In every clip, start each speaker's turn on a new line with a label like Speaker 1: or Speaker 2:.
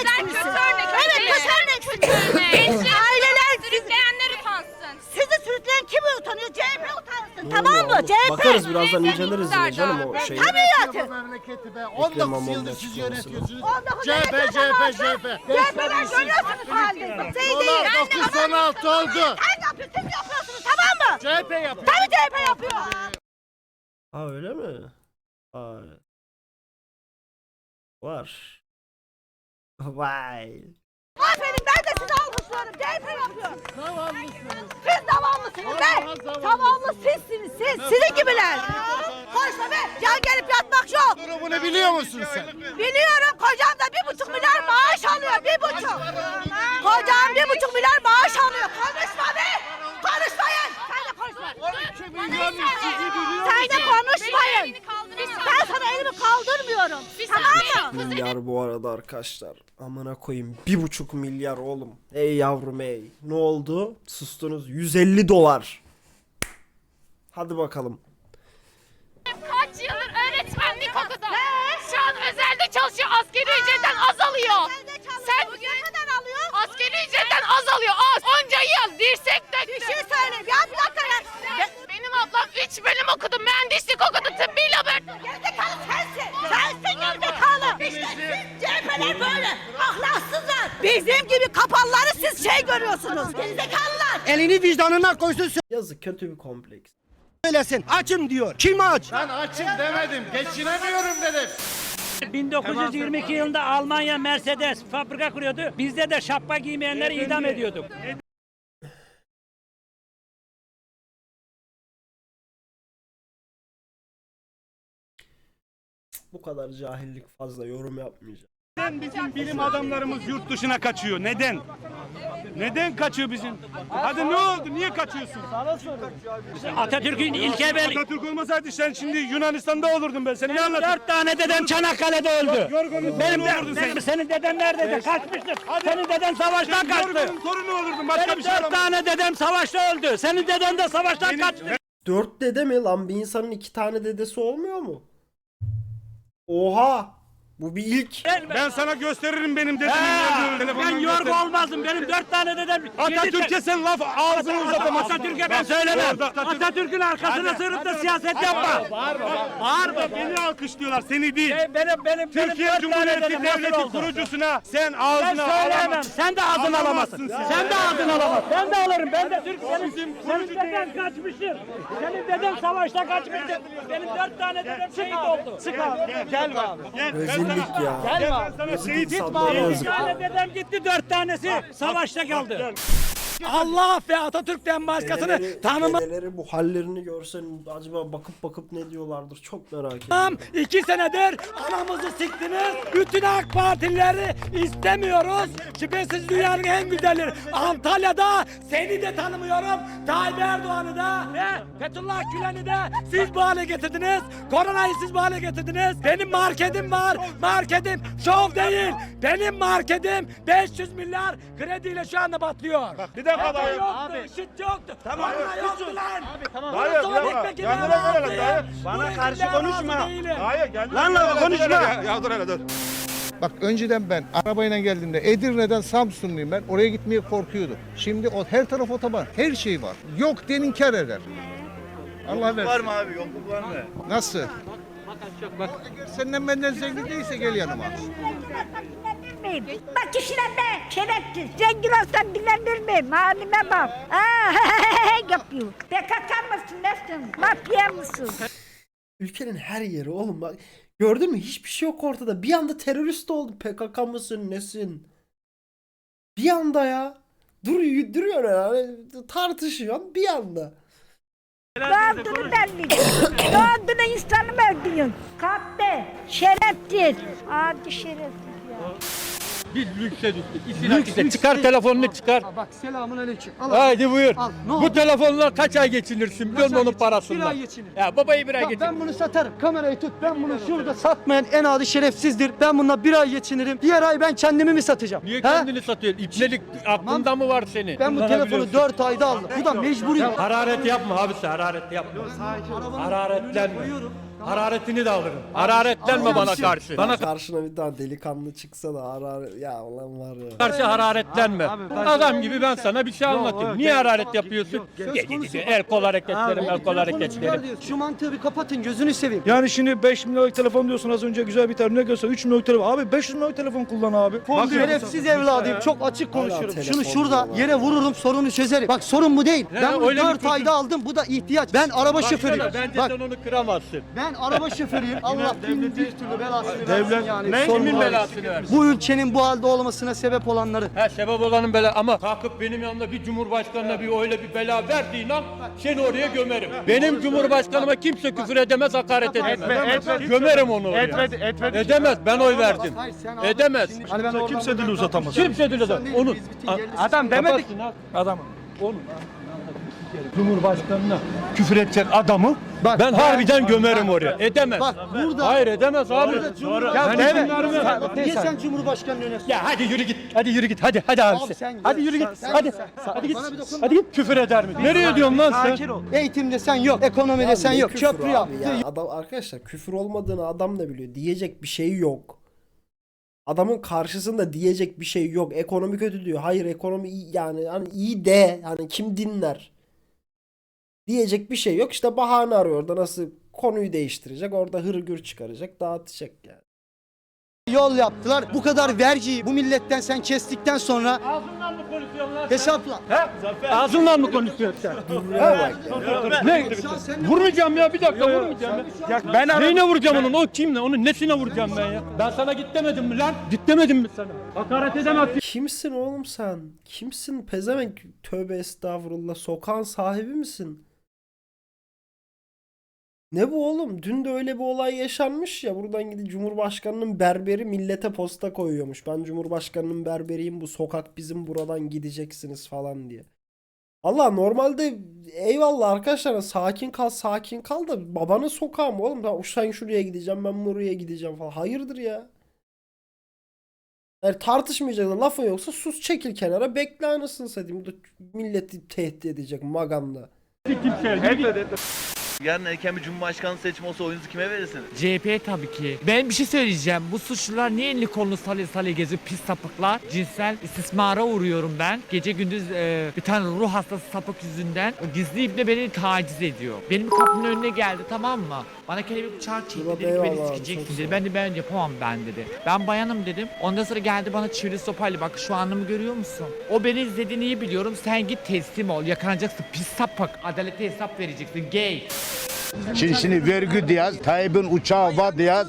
Speaker 1: örneksiniz.
Speaker 2: Sen kötü örnek.
Speaker 1: Evet kötü örneksiniz.
Speaker 2: Gençler
Speaker 1: Aileler
Speaker 2: sürükleyenler utansın.
Speaker 1: sizi sürükleyen kim utanıyor? CHP utansın. Tamam mı? CHP.
Speaker 3: Bakarız birazdan
Speaker 2: Neyse,
Speaker 3: inceleriz yine canım o
Speaker 2: Ben
Speaker 3: şeyi.
Speaker 1: Tabii ya.
Speaker 4: Bu memleketi be.
Speaker 3: İmamoğlu
Speaker 4: 19 yıldır siz
Speaker 3: açıklaması.
Speaker 4: yönetiyorsunuz.
Speaker 1: Allah'ın
Speaker 4: CHP, CHP. CHP.
Speaker 1: CHP'den görüyorsunuz halini. Şey değil.
Speaker 4: Dolar 916 oldu.
Speaker 1: Sen yapıyorsunuz, siz yapıyorsunuz tamam mı?
Speaker 4: CHP yapıyor.
Speaker 1: Tabii CHP yapıyor.
Speaker 3: Ha öyle mi? Vay. Var. Vay.
Speaker 1: Aferin ben de sizi alkışlıyorum. CHP yapıyor.
Speaker 4: Zavallısınız.
Speaker 1: Siz zavallısınız be.
Speaker 4: Zavallı
Speaker 1: sizsiniz siz. Sizin gibiler. Konuşma be. Can gelip yatmak yok.
Speaker 4: Durumunu biliyor musun sen?
Speaker 1: Biliyorum kocam da bir buçuk milyar maaş alıyor. Bir buçuk. Kocam bir buçuk milyar maaş alıyor. Konuşma be. Konuşmayın. Sen de konuşma.
Speaker 4: 12 milyon işçici biliyor
Speaker 1: Sen de konuşmayın.
Speaker 2: Elini kaldırırsan.
Speaker 1: Ben sana elimi kaldırmıyorum. Tamam mı?
Speaker 3: Milyar bu arada arkadaşlar. Amına koyayım. Bir buçuk milyar oğlum. Ey yavrum ey. Ne oldu? Sustunuz. 150 dolar. Hadi bakalım.
Speaker 2: Kaç yıldır öğretmenlik okudu. Şu an özelde çalışıyor. Askeri ücretten azalıyor. Sen
Speaker 1: bugün ne kadar alıyor?
Speaker 2: askeri ücretten azalıyor. Az. Onca yıl dirsek döktü.
Speaker 1: Bir şey söyleyeyim ya bir dakika ya.
Speaker 2: Benim ablam 3 bölüm okudu. Mühendislik okudu. Tıbbi
Speaker 1: CHP'ler böyle. Ahlaksızlar. Bizim gibi kapalları siz şey görüyorsunuz. Gerizekalılar.
Speaker 5: Elini vicdanına koysun
Speaker 3: Yazık kötü bir kompleks.
Speaker 5: söylesin. Açım diyor. Kim aç?
Speaker 4: Ben açım demedim. Geçinemiyorum dedim.
Speaker 6: 1922 yılında Almanya Mercedes fabrika kuruyordu. Bizde de şapka giymeyenleri idam ediyorduk.
Speaker 3: Bu kadar cahillik fazla yorum yapmayacağım.
Speaker 7: Neden bizim bilim adamlarımız yurt dışına kaçıyor? Neden? Neden kaçıyor bizim? Hadi ne oldu? Niye kaçıyorsun?
Speaker 6: Atatürk'ün ilke ver...
Speaker 7: Atatürk olmasaydı sen şimdi Yunanistan'da olurdun ben. Sen ne anlatıyorsun?
Speaker 6: Dört tane dedem Çanakkale'de öldü.
Speaker 7: Yorgunun
Speaker 6: Benim
Speaker 7: torunu olurdun
Speaker 6: de,
Speaker 7: sen.
Speaker 6: senin deden neredeydi? Kaçmıştır. Senin deden savaştan
Speaker 7: Sen
Speaker 6: kaçtı.
Speaker 7: Yorgunun torunu olurdun. Başka
Speaker 6: Benim
Speaker 7: bir şey
Speaker 6: dört tane dedem savaşta öldü. Senin deden de savaştan
Speaker 7: Benim-
Speaker 6: kaçtı.
Speaker 3: Dört dede mi lan? Bir insanın iki tane dedesi olmuyor mu? Oha! Bu bir ilk.
Speaker 7: Ben sana gösteririm benim öldüğünü.
Speaker 6: ben yorgu olmazdım. Benim dört tane dedem.
Speaker 7: Atatürk'e sen laf ağzını uzatamazsın.
Speaker 6: Atatürk'e ben söylemem. Atatürk'ün arkasına sığınıp da siyaset yapma.
Speaker 7: Bağırma. Beni alkışlıyorlar seni değil.
Speaker 6: Benim, benim, benim
Speaker 7: Türkiye Cumhuriyeti Devleti kurucusuna sen
Speaker 6: Ben söyleyemem.
Speaker 7: alamazsın.
Speaker 6: Sen de ağzını
Speaker 7: Alamazsın sen.
Speaker 6: De ağzını alamazsın. Ben de alırım. Ben de Türk. Senin,
Speaker 7: Bizim
Speaker 6: senin deden kaçmıştır. Senin deden savaşta kaçmıştır. Benim dört tane dedem şehit oldu. Çık abi. Gel abi.
Speaker 7: Gel, sana-
Speaker 3: ya.
Speaker 7: Gel ben sana şehit
Speaker 6: Bir
Speaker 3: yazık.
Speaker 6: tane dedem gitti. Dört tanesi savaşta kaldı. Allah ve Atatürk'ten başkasını
Speaker 3: Dedeleri,
Speaker 6: tanımam.
Speaker 3: dedeleri bu hallerini görsen acaba bakıp bakıp ne diyorlardır çok merak ediyorum.
Speaker 6: İki senedir anamızı siktiniz. Bütün AK Partilileri istemiyoruz. Şüphesiz dünyanın en güzelleri. Antalya'da seni de tanımıyorum. Tayyip Erdoğan'ı da ve Fethullah Gülen'i de siz bu hale getirdiniz. Koronayı siz bu hale getirdiniz. Benim marketim var. Marketim şov değil. Benim marketim 500 milyar krediyle şu anda batlıyor.
Speaker 7: Bir daha yap.
Speaker 6: Yoktu, işit yoktu. Tamam. yoktu lan. Tamam.
Speaker 7: Dayı, dakika. Kendine gel hele, dayı.
Speaker 6: Bana karşı konuşma.
Speaker 7: Hayır gel.
Speaker 5: Lan lan konuşma.
Speaker 7: Ya, dur hele dur.
Speaker 8: Bak önceden ben arabayla geldiğimde Edirne'den Samsunluyum ben. Oraya gitmeye korkuyordum. Şimdi o her taraf otoban. Her şey var. Yok den inkar eder. Allah versin. Var mı abi? Yokluk var mı? Nasıl? Bak senden benden zengin değilse gel yanıma.
Speaker 9: Miyim? Bak işine be, şerefsiz. Zengin olsam bilenir miyim? Halime bak. Aa, yapıyor. PKK mısın, nesin? Mafya mısın?
Speaker 3: Ülkenin her yeri oğlum bak. Gördün mü? Hiçbir şey yok ortada. Bir anda terörist oldu. PKK mısın nesin? Bir anda ya. Dur, duruyor yani. Tartışıyor bir anda.
Speaker 9: Doğduğunu belli. Doğduğunu insanı mı öldürüyorsun? Kahpe, şerefsiz. Adi şerefsiz ya.
Speaker 6: Lükse çıkar telefonunu çıkar.
Speaker 5: Bak selamun aleyküm. Al,
Speaker 6: Haydi buyur.
Speaker 5: al. Ne
Speaker 6: Bu telefonla kaç ay geçinirsin biliyor musun
Speaker 5: ay
Speaker 6: onun
Speaker 5: geçinir? Bir
Speaker 6: parasından?
Speaker 5: ay geçinir.
Speaker 6: Ya babayı bir ay
Speaker 5: Bak
Speaker 6: geçinir.
Speaker 5: ben bunu satarım. Kamerayı tut. Ben bunu şurada satmayan en adi şerefsizdir. Ben bununla bir ay geçinirim. Diğer ay ben kendimi mi satacağım?
Speaker 6: Niye
Speaker 5: He?
Speaker 6: kendini satıyorsun? İpnelik aklında mı var senin?
Speaker 5: Ben bu telefonu 4 ayda aldım. Bu da mecburiyim.
Speaker 6: Hararet yapma abisi hararet yapma. Hararetlenme. Hararetini de alırım. Hararetlenme bana karşı. Bana
Speaker 3: Karşına bir daha delikanlı çıksa da ara ya ulan var ya.
Speaker 6: karşı hararetlenme.
Speaker 5: Abi, ben-
Speaker 6: Adam gibi ben sana bir şey anlatayım.
Speaker 5: yok,
Speaker 6: Niye
Speaker 5: yok.
Speaker 6: hararet yapıyorsun?
Speaker 5: Söz
Speaker 6: Gece
Speaker 5: konusu-
Speaker 6: gece el kol hareketleri,
Speaker 5: Abi,
Speaker 6: el kol
Speaker 5: telefonu
Speaker 6: hareketleri.
Speaker 5: çıkar diyor. Şu mantığı bir kapatın gözünü seveyim.
Speaker 10: Yani şimdi 5 milyonluk telefon diyorsun az önce güzel bir tane ne göster 3 milyonluk telefon. Abi 500 milyonluk telefon kullan abi.
Speaker 5: Bak şerefsiz evladıyım. Çok açık konuşuyorum.
Speaker 3: Hala
Speaker 5: Şunu şurada
Speaker 3: diyorlar.
Speaker 5: yere vururum sorunu çözerim. Bak sorun bu değil. Ben bunu
Speaker 6: öyle bir
Speaker 5: 4
Speaker 6: çocuk-
Speaker 5: ayda aldım. Bu da ihtiyaç. Ben araba şoförüyüm.
Speaker 6: Bence
Speaker 5: Bak
Speaker 6: sen onu kıramazsın.
Speaker 5: ben araba şoförüyüm. Allah bin bir türlü belasını versin
Speaker 10: Devlet-
Speaker 5: yani.
Speaker 6: Ne?
Speaker 5: Sorun
Speaker 6: Kimin
Speaker 5: var.
Speaker 6: belasını versin?
Speaker 5: Bu ülkenin bu halde olmasına sebep olanları.
Speaker 6: Ha sebep olanın bela ama kalkıp benim yanımda bir cumhurbaşkanına bir öyle bir bela verdiğin an seni oraya gömerim. Benim cumhurbaşkanıma kimse küfür edemez, hakaret edemez. Gömerim onu oraya. Edemez. Ben oy verdim. Edemez.
Speaker 5: Hani ben
Speaker 10: Kimse
Speaker 5: buradan-
Speaker 10: uzatamaz.
Speaker 6: Kimse dile de onu
Speaker 10: Adam demedik. Adam.
Speaker 6: onu Cumhurbaşkanına küfür edecek adamı ben harbiden gömerim oraya. Edemez.
Speaker 5: Bak burada
Speaker 6: Hayır edemez abi.
Speaker 5: Ya
Speaker 6: Ben vermem.
Speaker 5: Sen- Niye sen Cumhurbaşkanı yönetiyorsun?
Speaker 6: Ya hadi yürü git. Hadi yürü git. Hadi hadi abi.
Speaker 5: Abi sen-
Speaker 6: hadi yürü git.
Speaker 5: sen-
Speaker 6: hadi.
Speaker 5: sen-
Speaker 6: hadi git.
Speaker 5: bana bir dokunma.
Speaker 6: Hadi git. Küfür eder mi? Nereye diyorsun lan sen?
Speaker 5: Eğitimde sen yok, ekonomide sen yok,
Speaker 3: küfür
Speaker 5: köprü
Speaker 3: abi
Speaker 5: yaptı.
Speaker 3: ya. Adam arkadaşlar küfür olmadığını adam da biliyor. Diyecek bir şey yok. Adamın karşısında diyecek bir şey yok. Ekonomi kötü diyor. Hayır ekonomi iyi yani hani iyi de hani kim dinler? Diyecek bir şey yok. İşte bahane arıyor orada nasıl konuyu değiştirecek. Orada hırgür çıkaracak, dağıtacak yani.
Speaker 5: Yol yaptılar. Bu kadar vergiyi bu milletten sen kestikten sonra
Speaker 6: Ağzından mı konuşuyorsun lan?
Speaker 5: hesapla.
Speaker 6: He? Ağzından mı konuşuyorsun sen? ne? Vurmayacağım ya bir dakika vurmayacağım ya.
Speaker 10: ben
Speaker 6: Neyine vuracağım onun? O kimle? Onun nesine vuracağım ben ya? Ben sana git demedim mi lan? Git demedim mi sana? Hakaret edemezsin.
Speaker 3: Kimsin oğlum sen? Kimsin? Pezevenk. Tövbe estağfurullah. Sokağın sahibi misin? Ne bu oğlum? Dün de öyle bir olay yaşanmış ya. Buradan gidip Cumhurbaşkanının berberi millete posta koyuyormuş. Ben Cumhurbaşkanının berberiyim. Bu sokak bizim buradan gideceksiniz falan diye. Allah normalde eyvallah arkadaşlar sakin kal sakin kal da babanın sokağı mı oğlum? Tamam, sen şuraya gideceğim ben buraya gideceğim falan. Hayırdır ya? Yani tartışmayacak lafın yoksa sus çekil kenara bekle anasını satayım. Bu da milleti tehdit edecek maganda.
Speaker 11: Yarın erken bir cumhurbaşkanlığı seçimi olsa oyunuzu kime verirsiniz?
Speaker 12: CHP tabii ki. Ben bir şey söyleyeceğim. Bu suçlular niye elini kolunu salya salya geziyor? Pis sapıklar. Cinsel istismara uğruyorum ben. Gece gündüz e, bir tane ruh hastası sapık yüzünden o gizli ibne beni taciz ediyor. Benim kapımın önüne geldi tamam mı? Bana kelebek bıçağı çekti dedi ki beni sikeceksin dedi. Ben de ben yapamam ben dedi. Ben bayanım dedim. Ondan sonra geldi bana çivili sopayla bak şu anımı görüyor musun? O beni izlediğini iyi biliyorum. Sen git teslim ol. Yakalanacaksın pis sapık. Adalete hesap vereceksin. Gay.
Speaker 4: Şimdi, şimdi vergi diyaz, Tayyip'in uçağı var diyaz.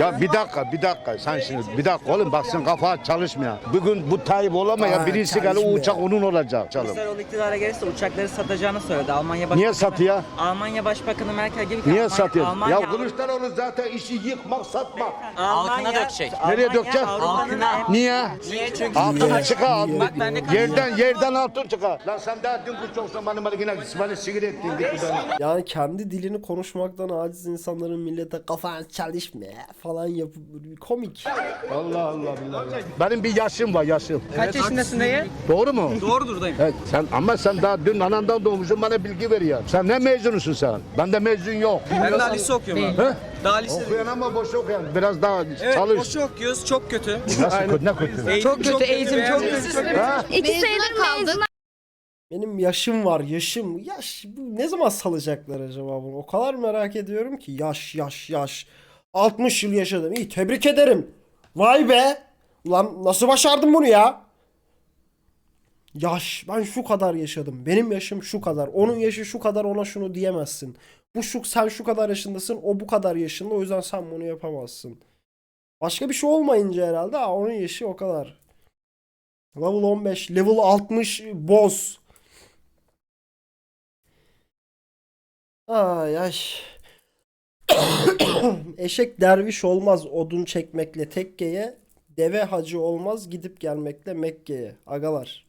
Speaker 4: Ya bir dakika, bir dakika. Sen şimdi bir dakika oğlum bak sen kafa çalışmıyor. Bugün bu Tayyip olamaya
Speaker 3: Aa,
Speaker 4: birisi o
Speaker 3: çalışmıyor.
Speaker 4: uçak onun olacak canım.
Speaker 11: Kılıçdaroğlu iktidara gelirse uçakları satacağını söyledi. Almanya Başbakanı,
Speaker 4: Niye satıyor?
Speaker 11: Almanya Başbakanı Merkel gibi ki
Speaker 4: Niye
Speaker 11: Almanya,
Speaker 4: satıyor?
Speaker 11: Almanya,
Speaker 4: Ya Kılıçdaroğlu zaten işi yıkmak, satmak.
Speaker 11: Almanya,
Speaker 12: dökecek.
Speaker 4: Nereye
Speaker 11: Almanya,
Speaker 4: dökecek?
Speaker 11: Avrupa'nın-
Speaker 4: Niye?
Speaker 11: Niye çünkü
Speaker 4: Altın çıkar.
Speaker 11: Bak ben de
Speaker 4: Yerden yerden altın çıkar. Lan sen daha dün kuş çoksan bana bana yine bana sigara ettin.
Speaker 3: Yani kendi dilini konuşmaktan aciz insanların millete kafan çalışma falan yapıp böyle bir komik.
Speaker 4: Allah Allah billahi. Benim bir yaşım var yaşım.
Speaker 11: Kaç yaşındasın dayı?
Speaker 4: Doğru mu?
Speaker 11: Doğrudur dayı.
Speaker 4: Evet, sen ama sen daha dün anandan doğmuşsun bana bilgi ver ya. Sen ne mezunusun sen? Bende mezun yok.
Speaker 11: Ben daha lise okuyorum abi.
Speaker 4: He?
Speaker 11: Daha lise.
Speaker 4: Okuyan ama boş okuyan. Biraz daha çalış.
Speaker 11: okuyoruz çok kötü.
Speaker 4: Nasıl kötü ne kötü?
Speaker 11: Çok kötü eğitim çok kötü.
Speaker 4: Ha?
Speaker 2: İki senedir kaldık.
Speaker 3: Benim yaşım var yaşım. Yaş bu ne zaman salacaklar acaba bunu? O kadar merak ediyorum ki yaş yaş yaş. 60 yıl yaşadım. İyi tebrik ederim. Vay be. Ulan nasıl başardın bunu ya? Yaş ben şu kadar yaşadım. Benim yaşım şu kadar. Onun yaşı şu kadar ona şunu diyemezsin. Bu şu sen şu kadar yaşındasın. O bu kadar yaşında. O yüzden sen bunu yapamazsın. Başka bir şey olmayınca herhalde. Aa, onun yaşı o kadar. Level 15, level 60 boss. Ay ay. Eşek derviş olmaz odun çekmekle tekkeye. Deve hacı olmaz gidip gelmekle Mekke'ye. Agalar.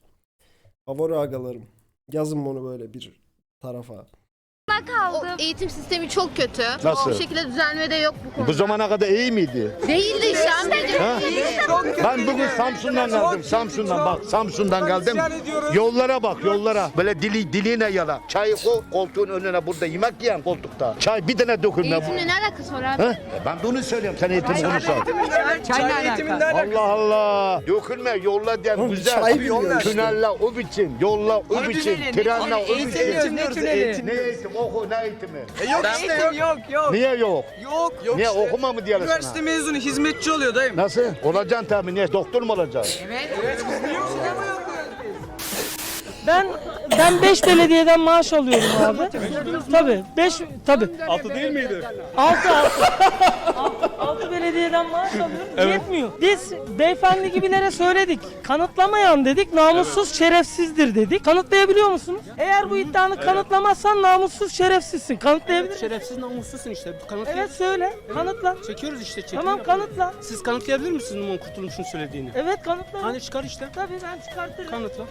Speaker 3: Favori agalarım. Yazın bunu böyle bir tarafa.
Speaker 13: Kaldım. eğitim sistemi çok kötü.
Speaker 4: Nasıl?
Speaker 13: O şekilde düzelme de yok bu konuda.
Speaker 4: Bu zamana kadar iyi miydi?
Speaker 13: Değildi işte amcacığım.
Speaker 4: Ha? Ben bugün Samsun'dan geldim. Samsun'dan bak. Samsun'dan geldim. Yollara bak yollara. Böyle dili diline yala. Çay koy koltuğun önüne burada yemek yiyen koltukta. Çay bir tane dökülme.
Speaker 13: Eğitimle ne alakası var abi?
Speaker 4: Ha? Ben de onu söylüyorum. Sen eğitim konuşsan.
Speaker 14: Çay eğitiminde
Speaker 4: Allah Allah. Dökülme yolla diyen güzel.
Speaker 3: çay.
Speaker 4: Tünelle o biçim. Yolla o biçim. Trenle o
Speaker 14: Eğitim
Speaker 4: biçim.
Speaker 14: ne tüneli?
Speaker 4: Ne eğitim? Oku ne eğitimi?
Speaker 14: Yok işte yok yok.
Speaker 4: Niye yok?
Speaker 14: Yok yok
Speaker 4: Niye
Speaker 14: işte.
Speaker 4: okuma mı diyorlar
Speaker 14: Üniversite
Speaker 4: sana?
Speaker 14: mezunu hizmetçi oluyor dayım.
Speaker 4: Nasıl? Olacaksın tabii. Niye? Doktor mu olacaksın?
Speaker 15: Ben ben 5 belediyeden maaş alıyorum abi. Tabii 5 tabii.
Speaker 6: 6 değil miydi?
Speaker 15: 6 6 6 belediyeden maaş alıyorum. Yetmiyor. Biz beyefendi gibilere söyledik. Kanıtlamayan dedik. Namussuz şerefsizdir dedik. Kanıtlayabiliyor musunuz? Eğer bu iddianı kanıtlamazsan namussuz şerefsizsin. Kanıtlayabilir misin?
Speaker 14: Şerefsiz namussuzsun işte. Kanıtla.
Speaker 15: Evet söyle. Kanıtla.
Speaker 14: Çekiyoruz işte çekiyoruz.
Speaker 15: Tamam kanıtla.
Speaker 14: Siz kanıtlayabilir misiniz Numan Kurtulmuş'un söylediğini?
Speaker 15: Evet kanıtla.
Speaker 14: Hani çıkar işte.
Speaker 15: Tabii ben çıkartırım.
Speaker 14: Kanıtla.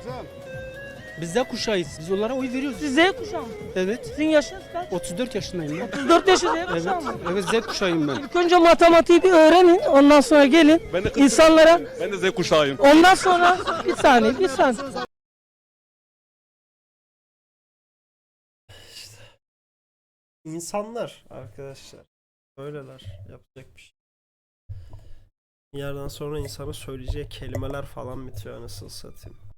Speaker 14: Biz Z kuşağıyız. Biz onlara oy veriyoruz.
Speaker 15: Siz Z kuşağı mı?
Speaker 14: Evet.
Speaker 15: Sizin yaşınız kaç?
Speaker 14: 34 yaşındayım ben.
Speaker 15: 34 yaşı Z
Speaker 14: Evet.
Speaker 15: kuşağı mı?
Speaker 14: Evet Z kuşağıyım ben.
Speaker 15: İlk önce matematiği bir öğrenin. Ondan sonra gelin.
Speaker 6: Ben de
Speaker 15: insanlara
Speaker 6: Ben de Z kuşağıyım.
Speaker 15: ondan sonra bir saniye bir saniye.
Speaker 3: İnsanlar arkadaşlar. Böyleler. Yapacak bir şey. Bir yerden sonra insanın söyleyeceği kelimeler falan bitiyor anasını satayım.